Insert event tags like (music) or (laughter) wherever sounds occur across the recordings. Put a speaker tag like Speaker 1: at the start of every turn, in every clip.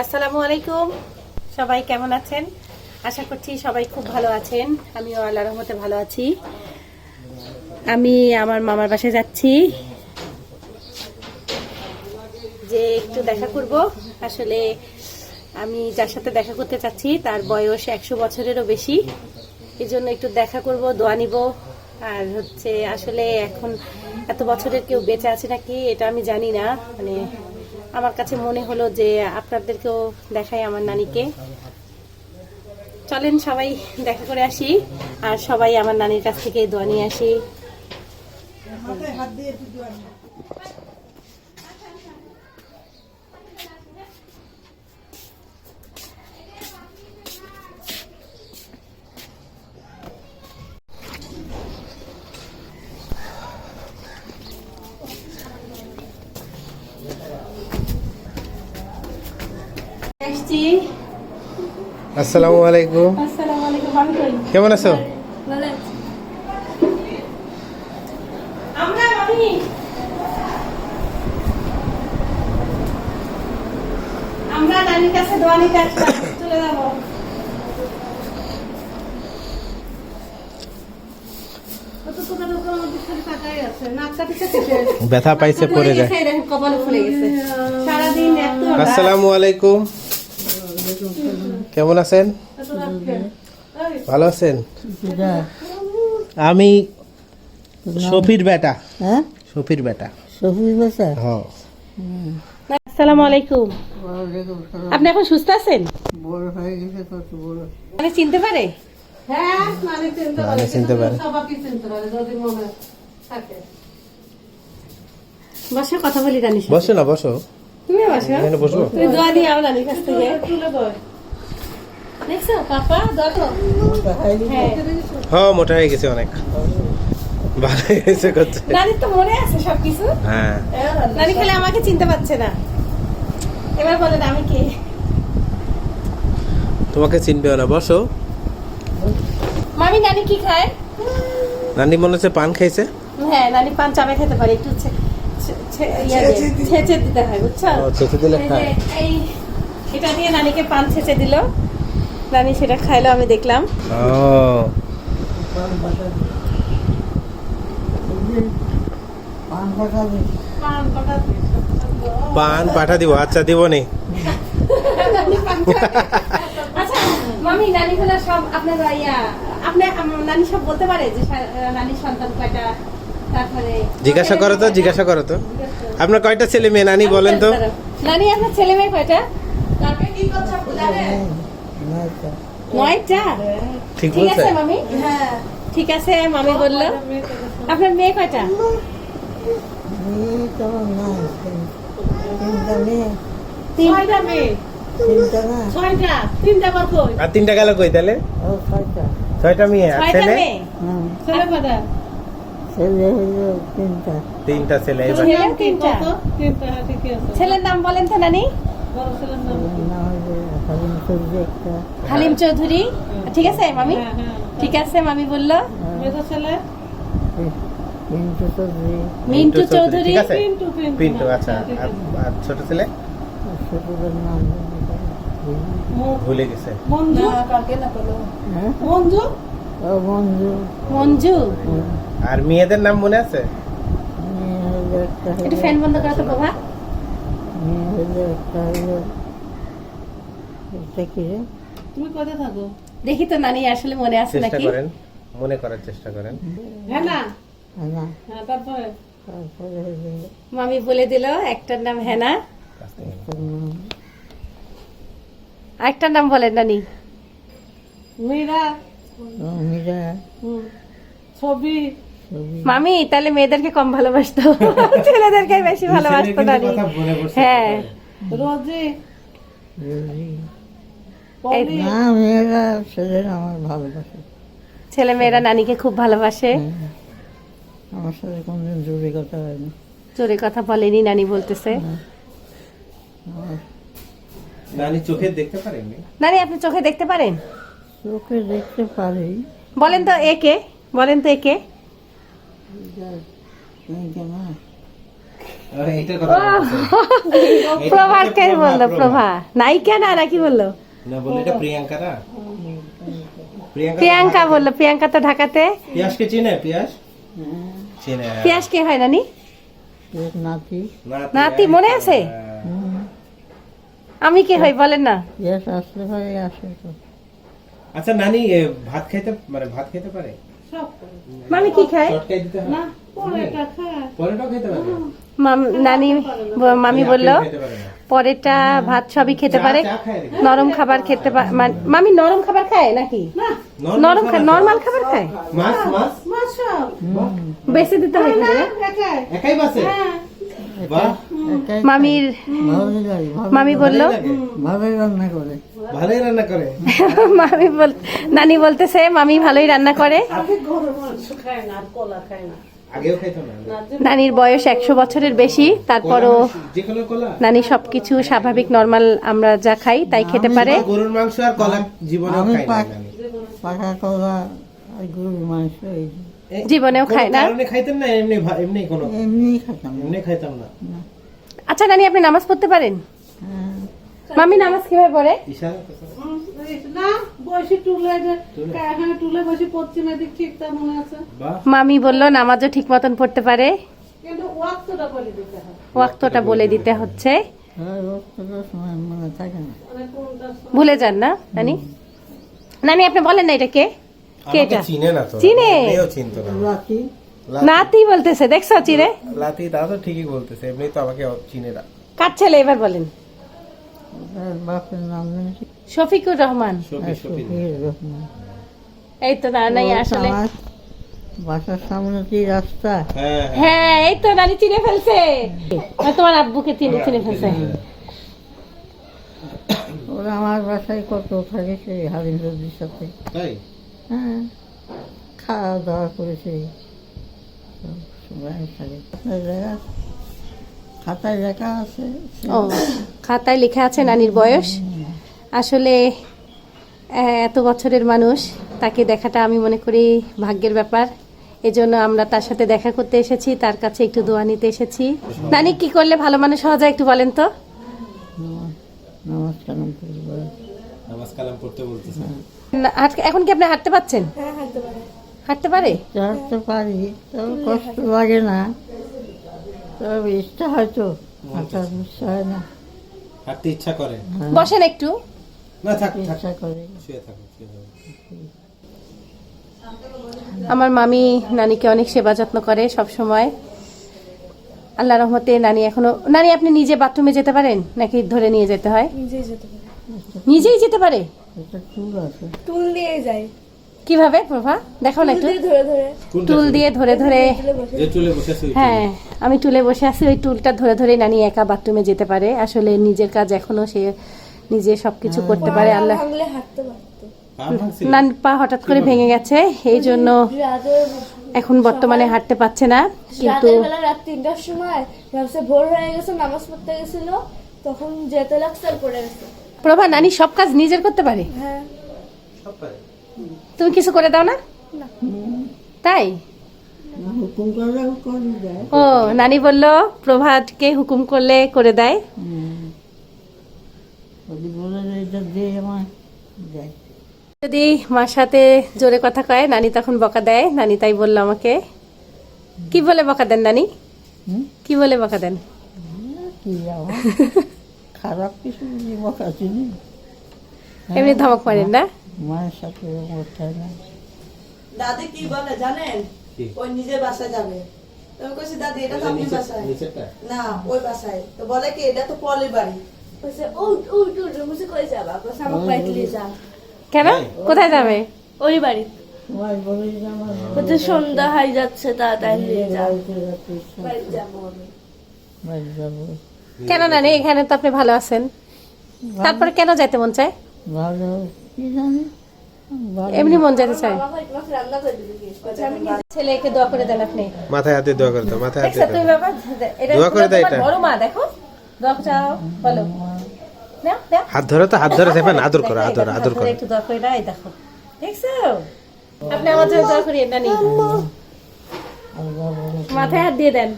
Speaker 1: আসসালামু আলাইকুম। সবাই কেমন আছেন? আশা করছি সবাই খুব ভালো আছেন। আমিও আল্লাহ রহমতে ভালো আছি। আমি আমার মামার বাসায় যাচ্ছি। যে একটু দেখা করব। আসলে আমি যার সাথে দেখা করতে চাচ্ছি, তার বয়স একশো বছরেরও বেশি। এই জন্য একটু দেখা করব, দোয়া নিব। আর হচ্ছে আসলে এখন এত বছরের কেউ বেঁচে আছে নাকি, এটা আমি জানি না। মানে আমার কাছে মনে হলো যে আপনাদেরকেও দেখাই আমার নানিকে। চলেন সবাই দেখা করে আসি, আর সবাই আমার নানির কাছ থেকে দোয়া নিয়ে আসি। আসছি।
Speaker 2: আসসালামু আলাইকুম।
Speaker 1: আসসালামু আলাইকুম
Speaker 2: কেমন আছো?
Speaker 1: ভালো আমরা মামি আমরা নানির কাছে দোয়া নিতে চলে যাব।
Speaker 2: ব্যথা পাইছে পড়ে যায়।
Speaker 1: কপালে ফুলে গেছে। সারাদিন এত
Speaker 2: আসসালামু আলাইকুম। কেমন আছেন? ভালো আছেন? আমি শফির বেটা।
Speaker 3: হ্যাঁ?
Speaker 2: শফির বেটা। হ্যাঁ
Speaker 1: আসসালামু আলাইকুম আপনি এখন সুস্থ আছেন?
Speaker 3: বড় হয়ে গেছে কত
Speaker 1: মানে চিনতে পারে?
Speaker 2: মানে চিনতে পারে
Speaker 1: বসে কথা বলি সাথে।
Speaker 2: বসো না বসো।
Speaker 1: তুমি বসো
Speaker 2: এখানে বসবো।
Speaker 1: তুমি দোয়া দিয়ে আমার রানির কাছ থেকে। দেখছ পাপা দোয়া তো হ্যাঁ।
Speaker 2: হ্যাঁ মোটা হয়ে গেছে অনেক। ভালো হয়ে করছে
Speaker 1: নানির তো মনে আছে
Speaker 2: হ্যাঁ।
Speaker 1: নানি খালি আমাকে চিনতে পারছে না। এবার বলেন আমি কে?
Speaker 2: তোমাকে চিনবেও না বসো।
Speaker 1: মামি নানি কি খায়?
Speaker 2: নানি মনে হচ্ছে পান খাইছে।
Speaker 1: হ্যাঁ নানি পান চামে খেতে পারে একটু ছে- ছে- ছে- দিয়ে, ছেঁচে দিতে। হয় বুঝছ?
Speaker 2: ছেঁচে দিলে খায়।
Speaker 1: এই এটা দিয়ে নানিকে পান ছেঁচে দিল। নানি সেটা খাইলো আমি দেখলাম।
Speaker 3: পান
Speaker 2: পাঠা দিব আচ্ছা দিব নি।
Speaker 1: আচ্ছা মামি নানি সব আপনার ইয়া আপনি নানি সব বলতে পারে যে সা- সন্তান কয়টা? তারপরে
Speaker 2: জিজ্ঞাসা করো তো জিজ্ঞাসা করো তো। আপনার কয়টা ছেলে মেয়ে? নানি বলেন তো।
Speaker 1: নানি আপনার ছেলে মেয়ে কয়টা? নয়টা?
Speaker 2: ঠিক
Speaker 1: ঠিক আছে মামি? ঠিক আছে মামি বলল। আপনার মেয়ে কয়টা?
Speaker 3: মেয়ে তো নাই তিনটা মেয়ে
Speaker 1: ছয়টা মেয়ে।
Speaker 3: তিনটা
Speaker 1: ছয়টা। তিনটা বার কই?
Speaker 2: আর তিনটা গেল কই তাহলে?
Speaker 3: ও ছয়টা।
Speaker 2: ছয়টা মেয়ে। ছেলে?
Speaker 1: মেয়ে?
Speaker 3: হুম।
Speaker 1: ছেলে
Speaker 3: ছেলে হইল তিনটা।
Speaker 2: তিনটা ছেলে এবার
Speaker 1: ছেলে তিনটা? ছেলের নাম বলেন তো নানি।
Speaker 3: হালিম
Speaker 1: চৌধুরী ঠিক আছে মামি? ঠিক আছে মামি বলল।
Speaker 3: তিনটে সবজি
Speaker 1: মিন্টু চৌধুরী।
Speaker 2: পিন্টু আচ্ছা আর- ছোট ছেলে? ভুলে গেছে।
Speaker 3: হ্যাঁ
Speaker 1: মঞ্জু?
Speaker 3: ও বন্ধু
Speaker 1: মঞ্জু?
Speaker 2: আর মেয়েদের নাম মনে আছে?
Speaker 3: একটা
Speaker 1: ফ্যান বন্ধ করো তো বাবা। তুমি কোথায় থাকো? দেখি তো নানি আসলে মনে আছে
Speaker 2: চেষ্টা
Speaker 1: নাকি?
Speaker 2: করেন মনে করার চেষ্টা করেন।
Speaker 1: হ্যাঁ না তারপরে মামি বলে দিল একটার নাম হেনা। আরেকটার নাম বলেন নানি। মীরা।
Speaker 3: মীরা
Speaker 1: ছবি। মামি তাহলে মেয়েদেরকে কম ভালোবাসতো। ছেলেদেরকে বেশি ভালোবাসতো নানি হ্যাঁ। রোজি।
Speaker 3: রোজি। না মেয়েরা ছেলেরা আমার ভালোবাসে।
Speaker 1: ছেলে মেয়েরা নানিকে খুব ভালোবাসে।
Speaker 3: আমার সাথে কোনদিন জোরে কথা হয়নি।
Speaker 1: জোরে কথা বলেনি নানি বলতেছে।
Speaker 2: নানি চোখে দেখতে পারেননি?
Speaker 1: নানি আপনি চোখে দেখতে পারেন?
Speaker 3: চোখে দেখতে পারি।
Speaker 1: বলেন তো একে বলেন তো একে
Speaker 2: প্রভা,
Speaker 1: বলল
Speaker 2: প্রভা।
Speaker 1: নায়িকা না নাকি বলল?
Speaker 2: না বলে এটা প্রিয়াঙ্কা
Speaker 1: বলল প্রিয়াঙ্কা তো ঢাকাতে।
Speaker 2: পিয়াসকে চিনে পিয়াস? হ্যাঁ।
Speaker 1: পিয়াস কে হয় নানি?
Speaker 3: নাতি।
Speaker 1: নাতি মনে আছে? আমি কে হই বলেন না।
Speaker 3: আসলে আসে তো।
Speaker 2: আচ্ছা নানি ভাত খাইতে মানে ভাত খেতে পারে?
Speaker 1: মামি কি খায়?
Speaker 2: দিতে হয়? না পরেটাও খেতে পারে?
Speaker 1: মাম- নানি মামি বলল
Speaker 2: খেতে পারে না।
Speaker 1: পরেরটা ভাত সবই খেতে পারে? নরম খাবার খেতে পারে মামি নরম খাবার খায় নাকি? নরম খায় নরমাল খাবার খায়? বেশি দিতে হয়
Speaker 2: একাই। বাসে?
Speaker 1: মামির মামি বলল
Speaker 3: রান্না করে।
Speaker 2: ভালোই রান্না করে। (laughs)
Speaker 1: মামি বল নানি বলতেছে মামি ভালোই রান্না করে।
Speaker 2: আগেও খাইতো না।
Speaker 1: নানির বয়স একশো বছরের বেশি তারপরও নানি সবকিছু স্বাভাবিক নর্মাল আমরা যা খাই তাই খেতে পারে।
Speaker 2: গরুর মাংস আর কলা জীবনেও খাই না
Speaker 3: পাকা কলা আর গরুর মাংস
Speaker 1: জীবনেও খায় না?
Speaker 2: কারণে খাইতেন না এমনি এমনি কোনো।
Speaker 3: এমনি খেতাম
Speaker 2: এমনি খাইতাম না।
Speaker 1: আচ্ছা নানি আপনি নামাজ পড়তে পারেন?
Speaker 3: হ্যাঁ,
Speaker 1: মামি নামাজ কীভাবে পড়ে?
Speaker 4: হ্যাঁ
Speaker 1: মামি বলল নামাজও ঠিক মতন পড়তে পারে।
Speaker 4: কিন্তু ওয়াক্তটা বলে দিতে হয়
Speaker 1: ওয়াক্তটা বলে দিতে হচ্ছে।
Speaker 3: সময় মনে থাকে না।
Speaker 4: মানে কোনটা
Speaker 1: ভুলে যান না নানি। নানি আপনি বলেন না এটা কে? কে এটা?
Speaker 2: চিনে না তো।
Speaker 1: চিনে? নাতি বলতেছে দেখছ চিরে
Speaker 2: লাতি তা তো ঠিকই বলতেছে এমনি তো আমাকে চিনে না।
Speaker 1: কার ছেলে? এবার বলেন।
Speaker 3: বাপের নাম
Speaker 1: শফিকুর রহমান
Speaker 3: শফির রহমান।
Speaker 1: এই তো নাই আসলে।
Speaker 3: বাসার সামনে যে রাস্তা?
Speaker 2: হ্যাঁ হ্যাঁ।
Speaker 1: হ্যাঁ এই তো নানি চিনে ফেলছে। তোমার আব্বুকে চিনে চিনে ফেলছে।
Speaker 3: ওরা আমার বাসায় কত থাকে সেই হারিন্দ্রজির সাথে। হ্যাঁ খাওয়া দাওয়া করেছে। সব সময় থাকে আপনার জায়গা? খাতায় লেখা আছে
Speaker 1: ও খাতায় লেখা আছে নানির বয়স। আসলে এত বছরের মানুষ তাকে দেখাটা আমি মনে করি ভাগ্যের ব্যাপার। এজন্য আমরা তার সাথে দেখা করতে এসেছি তার কাছে একটু দোয়া নিতে এসেছি। নানি কি করলে ভালো মানুষ হওয়া যায় একটু বলেন তো? এখন কি আপনি হাঁটতে পারছেন? হাঁটতে পারে।
Speaker 3: চড়তে পারি? কষ্ট লাগে না। তবে ইচ্ছা হয়তো ইচ্ছা হয় না।
Speaker 2: হাঁটতে ইচ্ছা করে।
Speaker 1: বসেন একটু।
Speaker 2: না থাক থাক।
Speaker 3: ইচ্ছা করে।
Speaker 2: শুয়ে থাকো
Speaker 1: আমার মামি নানিকে অনেক সেবা যত্ন করে সব সময়। আল্লাহ রহমতে নানি এখনও নানি আপনি নিজে বাথরুমে যেতে পারেন? নাকি ধরে নিয়ে যেতে হয়? নিজেই যেতে পারে।
Speaker 3: চুল আছে।
Speaker 5: টুল দিয়ে যায়
Speaker 1: কীভাবে প্রভা? দেখাও না একটু।
Speaker 5: ধরে ধরে।
Speaker 1: টুল দিয়ে ধরে ধরে। হ্যাঁ আমি টুলে বসে আছি ওই টুলটা ধরে ধরে নানি একা বাথরুমে যেতে পারে। আসলে নিজের কাজ এখনও সে নিজে সবকিছু করতে পারে আল্লাহ। নান পা হঠাৎ করে ভেঙে গেছে এই জন্য এখন বর্তমানে হাঁটতে পারছে না কিন্তু
Speaker 5: রাত তিনটার সময় ভোর হয়ে গেছে নামাজ পড়তে গেছিল তখন যেতে লাগছে পড়ে গেছে।
Speaker 1: প্রভা নানি সব কাজ নিজের করতে পারে?
Speaker 5: হ্যাঁ।
Speaker 2: সব পারে।
Speaker 1: তুমি কিছু করে দাও না? তাই? ও নানি বলল প্রভাতকে হুকুম করলে করে দেয়।
Speaker 3: যদি
Speaker 1: মার সাথে জোরে কথা কয় নানি তখন বকা দেয়। নানি তাই বলল আমাকে। কি বলে বকা দেন নানি? কি বলে বকা দেন? (laughs)
Speaker 3: খারাপ কিছু
Speaker 1: এমনি ধমক মারেন না?
Speaker 3: মায়ের সাথে করতে হয় না?
Speaker 6: দাদি কি বলে জানেন? ওই নিজের বাসায় যাবে। তো আমি কইছি দাদি এটা তো আপনি বাসায়। না ওই বাসায়। তো বলে কি এটা তো বাড়ি।
Speaker 5: কই যাবা? নিয়ে যা।
Speaker 1: কেন? কোথায় যাবে?
Speaker 5: ওই বাড়ি। সন্ধ্যা হয়ে যাচ্ছে তাড়াতাড়ি নিয়ে যা।
Speaker 3: বাড়িতে যাতে ইচ্ছা
Speaker 5: বাড়ি যাব
Speaker 3: বাড়ি যাব।
Speaker 1: কেন নানি এখানে তো আপনি ভালো আছেন। তারপরে কেন যাইতে মন চায়?
Speaker 3: ভালো।
Speaker 1: এমনি মন যেতে
Speaker 5: বলছে আমি
Speaker 1: ছেলেকে দোয়া করে দেন আপনি
Speaker 2: মাথায় হাতে দোয়া করে দাও মাথায় হাতে
Speaker 1: তুমি
Speaker 2: দাও
Speaker 1: বাবা? এটা
Speaker 2: দোয়া করে দেয় এটা।
Speaker 1: বড় মা দেখো। দোয়া চাও বলো। নাও, নাও।
Speaker 2: হাত ধরো তো হাত ধরে সেফান আদর করো আদর আদর করো।
Speaker 1: একটু দোয়া করে দাও, দেখো। দেখছ? আপনি আমার জন্য দোয়া করিয়ে নানি।
Speaker 3: আল্লাহ।
Speaker 1: মাথায় হাত দিয়ে দেন।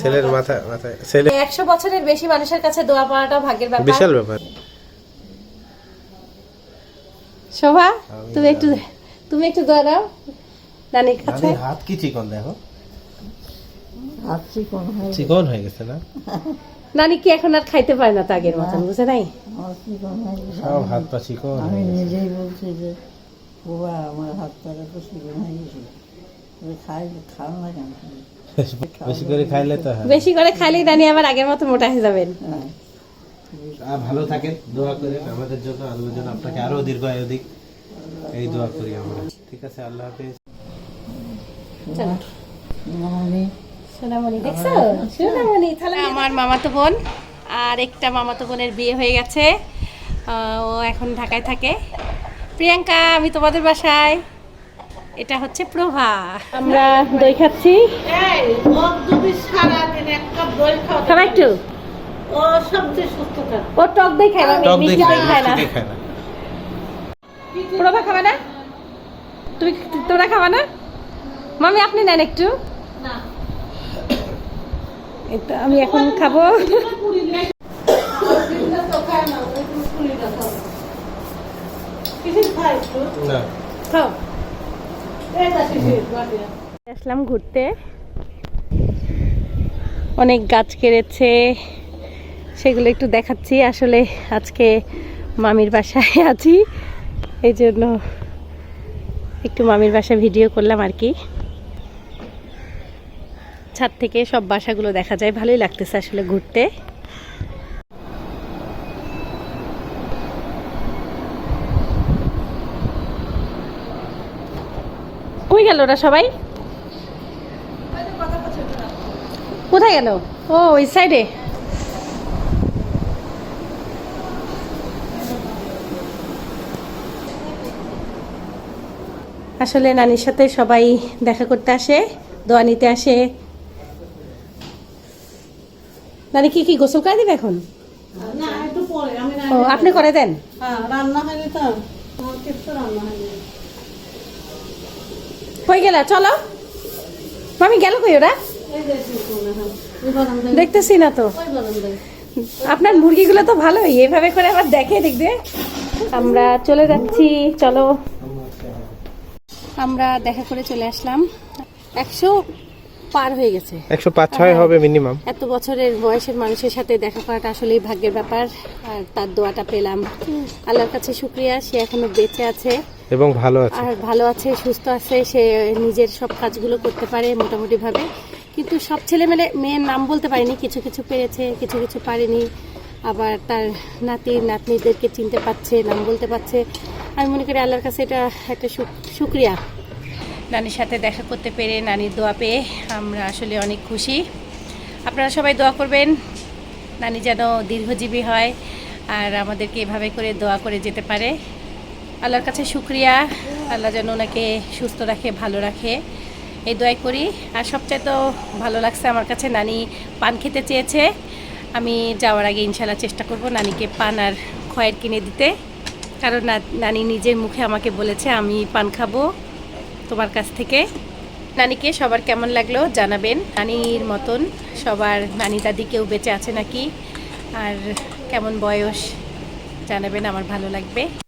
Speaker 2: ছেলের মাথা মাথায় ছেলে
Speaker 1: একশো বছরের বেশি মানুষের কাছে দোয়া পাওয়াটা ভাগ্যের ব্যাপার।
Speaker 2: বিশাল ব্যাপার।
Speaker 1: শোভা তুমি একটু তুমি একটু দোয়া দাও। নানির কাছে।
Speaker 2: হাত কি চিকন দেখো।
Speaker 3: হাত চিকন হয়ে
Speaker 2: চিকন হয়ে গেছে না?
Speaker 1: নানি কি এখন আর খাইতে পারে না তো আগের মতন বুঝে নাই?
Speaker 2: সব হাত পা চিকন
Speaker 3: আমি নিজেই বলছি যে বাবা আমার হাত তো চিকন হয়ে গেছে।
Speaker 2: বেশি করে খাইলে তো
Speaker 1: বেশি করে খাইলেই নানি আবার আগের মতো মোটা হয়ে যাবেন।
Speaker 3: হ্যাঁ।
Speaker 2: ভালো থাকেন দোয়া করেন। আমাদের জন্য আল্লাহর জন্য আপনাকে আরও দীর্ঘ আয়ু দিক এই দোয়া করি আমরা। ঠিক আছে আল্লাহ হাফেজ।
Speaker 1: চলো। সোনামণি দেখছ? সোনামণি তাহলে আমার মামাতো বোন আর একটা মামাতো বোনের বিয়ে হয়ে গেছে। ও এখন ঢাকায় থাকে। প্রিয়াঙ্কা আমি তোমাদের বাসায়। এটা হচ্ছে প্রভা। আমরা দই খাচ্ছি
Speaker 4: এই ওর যদি সারাদিন এক কাপ দই খাও
Speaker 1: খাবা একটু?
Speaker 4: ও
Speaker 1: টক দই খায় না
Speaker 2: টক
Speaker 1: মিষ্টি দই খায় না। প্রভা খাবে না? তুমি তোমরা খাবা না? মামি আপনি নেন একটু। এই আমি এখন খাব।
Speaker 4: খাই
Speaker 1: খাও।
Speaker 4: এটা
Speaker 1: আসলাম ঘুরতে। অনেক গাছ কেড়েছে, সেগুলো একটু দেখাচ্ছি। আসলে আজকে মামির বাসায় (laughs) আছি, এই জন্য একটু মামির বাসায় ভিডিও করলাম আর কি। ছাদ থেকে সব বাসাগুলো দেখা যায়, ভালোই লাগতেছে আসলে ঘুরতে। কই গেল ওরা সবাই? কোথায় গেল? ও ওই সাইডে আসলে নানির সাথে সবাই দেখা করতে আসে দোয়া নিতে আসে। নানি কি কি গোসল করে দিবে এখন? ও আপনি করে। দেন।
Speaker 4: হ্যাঁ রান্না হয়নি তো। রান্না হয়নি।
Speaker 1: কই গেল? চলো। মামি গেল কই ওরা?
Speaker 4: হয়
Speaker 1: দেখতেছি না তো। আপনার মুরগিগুলো তো ভালোই, এভাবে করে আবার দেখে দেখবে। আমরা চলে যাচ্ছি, চলো। আমরা দেখা করে চলে আসলাম। একশো পার হয়ে গেছে।
Speaker 2: একশো পাঁচ ছয় হবে মিনিমাম
Speaker 1: এত বছরের বয়সের মানুষের সাথে দেখা করাটা আসলেই ভাগ্যের ব্যাপার। আর তার দোয়াটা পেলাম। আল্লাহর কাছে শুক্রিয়া সে এখনও বেঁচে আছে।
Speaker 2: এবং ভালো আছে।
Speaker 1: আর ভালো আছে সুস্থ আছে সে নিজের সব কাজগুলো করতে পারে মোটামুটি ভাবে কিন্তু সব ছেলে মেয়ে মেয়ের নাম বলতে পারেনি কিছু কিছু পেরেছে কিছু কিছু পারেনি। আবার তার নাতি নাতনিদেরকে চিনতে পারছে নাম বলতে পারছে। আমি মনে করি আল্লাহর কাছে এটা একটা শুক্রিয়া। নানির সাথে দেখা করতে পেরে, নানির দোয়া পেয়ে আমরা আসলে অনেক খুশি। আপনারা সবাই দোয়া করবেন, নানি যেন দীর্ঘজীবী হয় আর আমাদেরকে এভাবে করে দোয়া করে যেতে পারে। আল্লাহর কাছে শুক্রিয়া, আল্লাহ যেন ওনাকে সুস্থ রাখে, ভালো রাখে। এই দোয়াই করি। আর সবচেয়ে তো ভালো লাগছে আমার কাছে, নানি পান খেতে চেয়েছে। আমি যাওয়ার আগে ইনশাল্লাহ চেষ্টা করব নানিকে পান আর খয়ের কিনে দিতে। কারণ নানি নিজের মুখে আমাকে বলেছে, আমি পান খাব। তোমার কাছ থেকে। নানিকে সবার কেমন লাগল জানাবেন। নানির মতন সবার নানি দাদি কেউ বেঁচে আছে নাকি? আর কেমন বয়স জানাবেন, আমার ভালো লাগবে।